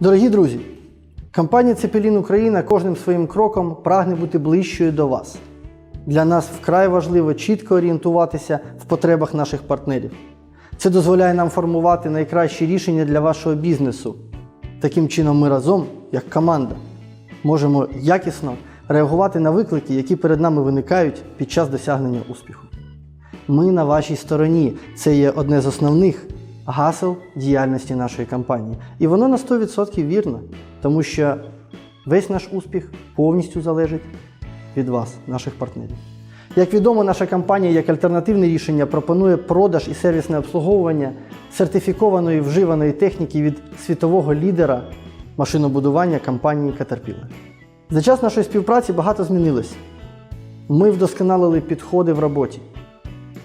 Дорогі друзі, компанія Цепелін Україна кожним своїм кроком прагне бути ближчою до вас. Для нас вкрай важливо чітко орієнтуватися в потребах наших партнерів. Це дозволяє нам формувати найкращі рішення для вашого бізнесу. Таким чином, ми разом, як команда, можемо якісно реагувати на виклики, які перед нами виникають під час досягнення успіху. Ми на вашій стороні. Це є одне з основних гасел діяльності нашої компанії. І воно на 100% вірно, тому що весь наш успіх повністю залежить від вас, наших партнерів. Як відомо, наша компанія як альтернативне рішення пропонує продаж і сервісне обслуговування сертифікованої вживаної техніки від світового лідера машинобудування компанії Caterpillar. За час нашої співпраці багато змінилось. Ми вдосконалили підходи в роботі,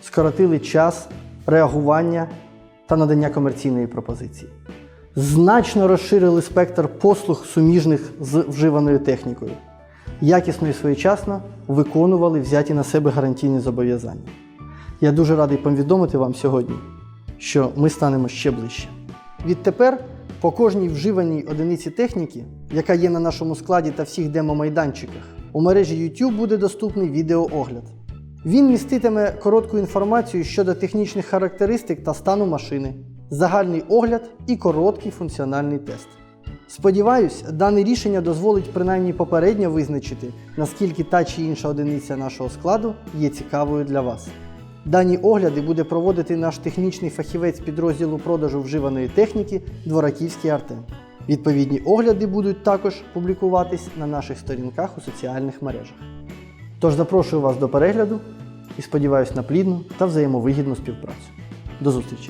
скоротили час реагування та надання комерційної пропозиції. Значно розширили спектр послуг суміжних з вживаною технікою. Якісно і своєчасно виконували взяті на себе гарантійні зобов'язання. Я дуже радий повідомити вам сьогодні, що ми станемо ще ближче. Відтепер по кожній вживаній одиниці техніки, яка є на нашому складі та всіх демо-майданчиках, у мережі YouTube буде доступний відеоогляд. Він міститиме коротку інформацію щодо технічних характеристик та стану машини, загальний огляд і короткий функціональний тест. Сподіваюсь, дане рішення дозволить принаймні попередньо визначити, наскільки та чи інша одиниця нашого складу є цікавою для вас. Дані огляди буде проводити наш технічний фахівець підрозділу продажу вживаної техніки Двораківський Артем. Відповідні огляди будуть також публікуватись на наших сторінках у соціальних мережах. Тож запрошую вас до перегляду і сподіваюся на плідну та взаємовигідну співпрацю. До зустрічі!